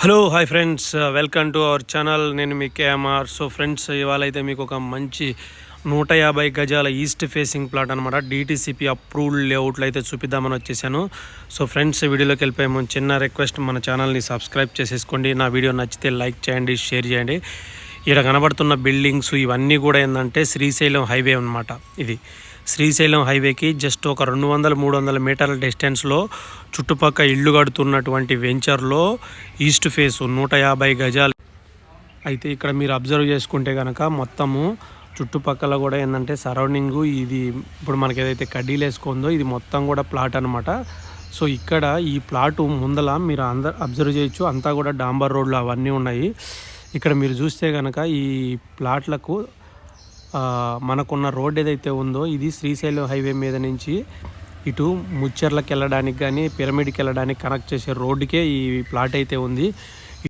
Hello hi friends welcome to our channel నేను మీ KMR so friends ఇవాళ అయితే మీకు ఒక మంచి నూట యాభై గజాల ఈస్ట్ ఫేసింగ్ ప్లాట్ అనమాట డీటీసీపీ అప్రూవ్డ్ లేఅవుట్లు అయితే చూపిద్దామని వచ్చేసాను. సో ఫ్రెండ్స్ వీడియోలోకి వెళ్ళిపోయే ముందు చిన్న రిక్వెస్ట్ మన ఛానల్ని సబ్స్క్రైబ్ చేసేసుకోండి. నా వీడియో నచ్చితే లైక్ చేయండి షేర్ చేయండి. ఇక్కడ కనబడుతున్న బిల్డింగ్స్ ఇవన్నీ కూడా ఏంటంటే శ్రీశైలం హైవే అన్నమాట ఇది. శ్రీశైలం హైవేకి జస్ట్ ఒక రెండు వందల మూడు వందల మీటర్ల డిస్టెన్స్లో చుట్టుపక్క ఇల్లు కడుతున్నటువంటి వెంచర్లో ఈస్ట్ ఫేస్ నూట యాభై గజాలు. అయితే ఇక్కడ మీరు అబ్జర్వ్ చేసుకుంటే కనుక మొత్తము చుట్టుపక్కల కూడా ఏంటంటే సరౌండింగ్ ఇది ఇప్పుడు మనకి ఏదైతే కడ్డీలు వేసుకుందో ఇది మొత్తం కూడా ప్లాట్ అనమాట సో ఇక్కడ ఈ ప్లాటు ముందల మీరు అందరు అబ్జర్వ్ చేయొచ్చు. అంతా కూడా డాంబర్ రోడ్లు అవన్నీ ఉన్నాయి. ఇక్కడ మీరు చూస్తే కనుక ఈ ప్లాట్లకు ఆ, మనకున్న రోడ్ ఏదైతే ఉందో ఇది శ్రీశైలం హైవే మీద నుంచి ఇటు ముచ్చర్లకు వెళ్ళడానికి కానీ పిరమిడ్కి వెళ్ళడానికి కనెక్ట్ చేసే రోడ్డుకే ఈ ప్లాట్ అయితే ఉంది.